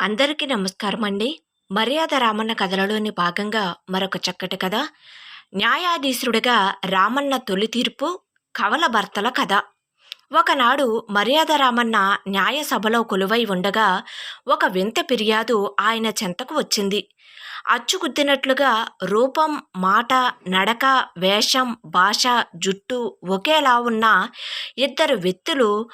అందరికీ నమస్కారం అండి మర్యాద రామన్న కథలలోని భాగంగా మరొక చక్కటి కథ. న్యాయాధీశుడిగా రామన్న తొలి తీర్పు కవల భర్తల కథ. ఒకనాడు మర్యాద రామన్న న్యాయసభలో కొలువై ఉండగా ఒక వింత ఫిర్యాదు ఆయన చెంతకు వచ్చింది. అచ్చుగుద్దినట్లుగా రూపం మాట నడక వేషం భాష జుట్టు ఒకేలా ఉన్న ఇద్దరు వ్యక్తులు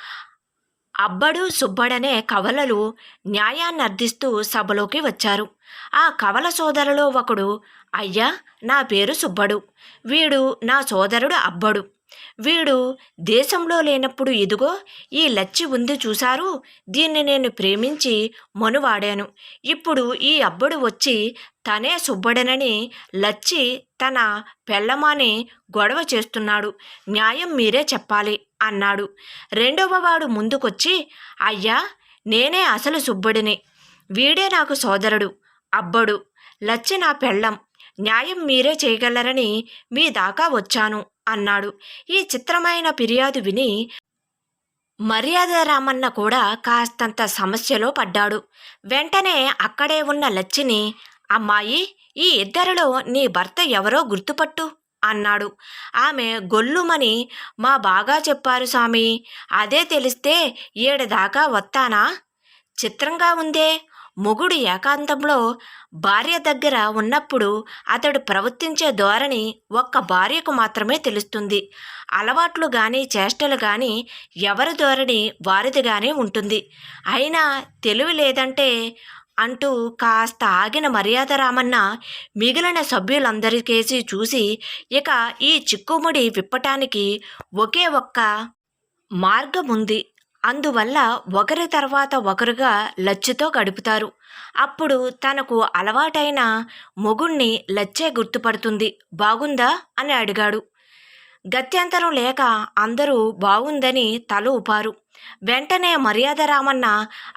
అబ్బడు సుబ్బడనే కవలలు న్యాయాన్ని అర్థిస్తూ సభలోకి వచ్చారు. ఆ కవల సోదరులో ఒకడు అయ్యా నా పేరు సుబ్బడు. వీడు నా సోదరుడు అబ్బడు. వీడు దేశంలో లేనప్పుడు ఇదిగో ఈ లచ్చి ఉంది చూశారు దీన్ని నేను ప్రేమించి మనువాడాను. ఇప్పుడు ఈ అబ్బడు వచ్చి తనే సుబ్బడనని లచ్చి తన పెళ్ళమాని గొడవ చేస్తున్నాడు. న్యాయం మీరే చెప్పాలి అన్నాడు. రెండవ వాడు ముందుకొచ్చి అయ్యా నేనే అసలు సుబ్బడిని. వీడే నాకు సోదరుడు అబ్బడు. లచ్చి నా పెళ్ళం. న్యాయం మీరే చేయగలరని మీ దాకా వచ్చాను. అన్నాడు. ఈ చిత్రమైన ఫిర్యాదు విని మర్యాద రామన్న కూడా కాస్తంత సమస్యలో పడ్డాడు. వెంటనే అక్కడే ఉన్న లచ్చిని అమ్మాయి ఈ ఇద్దరిలో నీ భర్త ఎవరో గుర్తుపట్టు అన్నాడు. ఆమె గొల్లుమని మా బాగా చెప్పారు స్వామి అదే తెలిస్తే ఏడదాకా వస్తానా చిత్రంగా ఉందే. మొగుడు ఏకాంతంలో భార్య దగ్గర ఉన్నప్పుడు అతడు ప్రవర్తించే ధోరణి ఒక్క భార్యకు మాత్రమే తెలుస్తుంది. అలవాట్లు కానీ చేష్టలు కానీ ఎవరి ధోరణి వారిదిగానే ఉంటుంది. అయినా తెలివి లేదంటే అంటూ కాస్త ఆగిన మర్యాద రామన్న మిగిలిన సభ్యులందరికేసి చూసి ఇక ఈ చిక్కుముడి విప్పటానికి ఒకే ఒక్క మార్గం ఉంది అందువల్ల ఒకరి తర్వాత ఒకరుగా లచ్చితో గడుపుతారు. అప్పుడు తనకు అలవాటైన మొగుణ్ణి లచ్చే గుర్తుపడుతుంది. బాగుందా? అని అడిగాడు. గత్యంతరం లేక అందరూ బాగుందని తల ఊపారు. వెంటనే మర్యాద రామన్న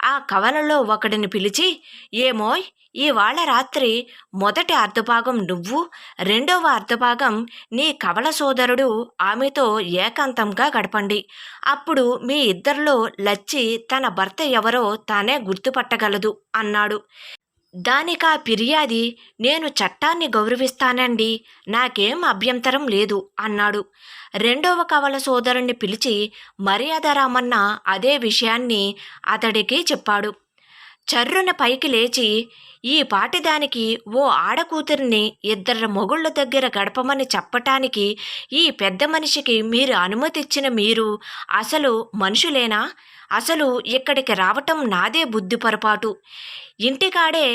ఆ కవలలో ఒకడిని పిలిచి ఏమోయ్ ఇవాళ రాత్రి మొదటి అర్ధభాగం నువ్వు రెండవ అర్ధభాగం నీ కవల సోదరుడు ఆమెతో ఏకాంతంగా గడపండి. అప్పుడు మీ ఇద్దరిలో లచ్చి తన భర్త ఎవరో తానే గుర్తుపట్టగలదు అన్నాడు. దానికా ఫిర్యాది నేను చట్టాన్ని గౌరవిస్తానండి నాకేం అభ్యంతరం లేదు అన్నాడు. రెండవ కవల సోదరుణ్ణి పిలిచి మర్యాద రామన్న అదే విషయాన్ని అతడికి చెప్పాడు. చర్రున పైకి లేచి ఈ పాటిదానికి ఓ ఆడకూతురిని ఇద్దరు మొగుళ్ళ దగ్గర గడపమని చెప్పటానికి ఈ పెద్ద మనిషికి మీరు అనుమతిచ్చిన మీరు అసలు మనుషులేనా? అసలు ఇక్కడికి రావటం నాదే బుద్ధి పొరపాటు. ఇంటికాడే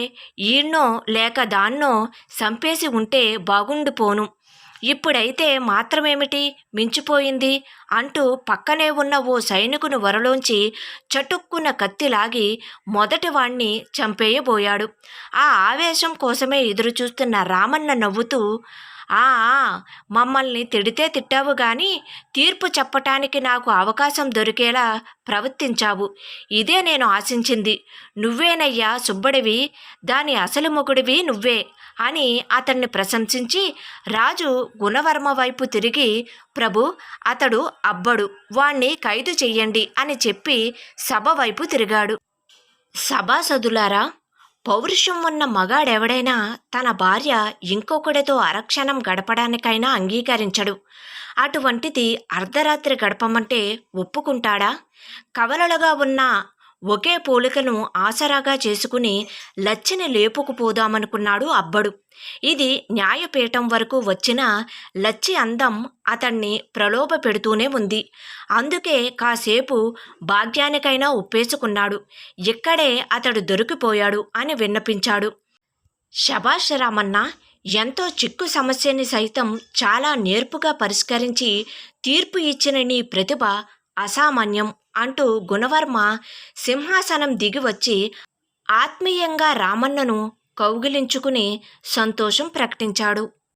ఈనో లేక దాన్నో సంపేసి ఉంటే బాగుండిపోను ఇప్పుడైతే మాత్రమేమిటి? మించిపోయింది అంటూ పక్కనే ఉన్న ఓ సైనికుని వరలోంచి చటుక్కున కత్తిలాగి మొదటి వాణ్ణి చంపేయబోయాడు. ఆ ఆవేశం కోసమే ఎదురుచూస్తున్న రామన్న నవ్వుతూ ఆ మమ్మల్ని తిడితే తిట్టావు గాని తీర్పు చెప్పటానికి నాకు అవకాశం దొరికేలా ప్రవర్తించావు. ఇదే నేను ఆశించింది. నువ్వేనయ్యా సుబ్బడివి దాని అసలు మొగుడివి నువ్వే అని అతన్ని ప్రశంసించి రాజు గుణవర్మ వైపు తిరిగి ప్రభు అతడు అబ్బడు వాణ్ణి ఖైదు చెయ్యండి అని చెప్పి సభ వైపు తిరిగాడు. సభాసదులారా పౌరుషం ఉన్న మగాడెవడైనా తన భార్య ఇంకొకడితో అరక్షణం గడపడానికైనా అంగీకరించడు. అటువంటిది అర్ధరాత్రి గడపమంటే ఒప్పుకుంటాడా? కవలలుగా ఉన్న ఒకే పోలికను ఆసరాగా చేసుకుని లచ్చిని లేపుకుపోదామనుకున్నాడు అబ్బడు. ఇది న్యాయపీఠం వరకు వచ్చిన లచ్చి అందం అతన్ని ప్రలోభ పెడుతూనే ఉంది. అందుకే కాసేపు భాగ్యానికైనా ఒప్పేసుకున్నాడు. ఇక్కడే అతడు దొరికిపోయాడు అని విన్నపించాడు. శభాష్ రామన్న ఎంతో చిక్కు సమస్యని సైతం చాలా నేర్పుగా పరిష్కరించి తీర్పు ఇచ్చిన నీ ప్రతిభ అసామాన్యం. అంటూ గుణవర్మ సింహాసనం దిగి వచ్చి ఆత్మీయంగా రామన్నను కౌగిలించుకుని సంతోషం ప్రకటించాడు.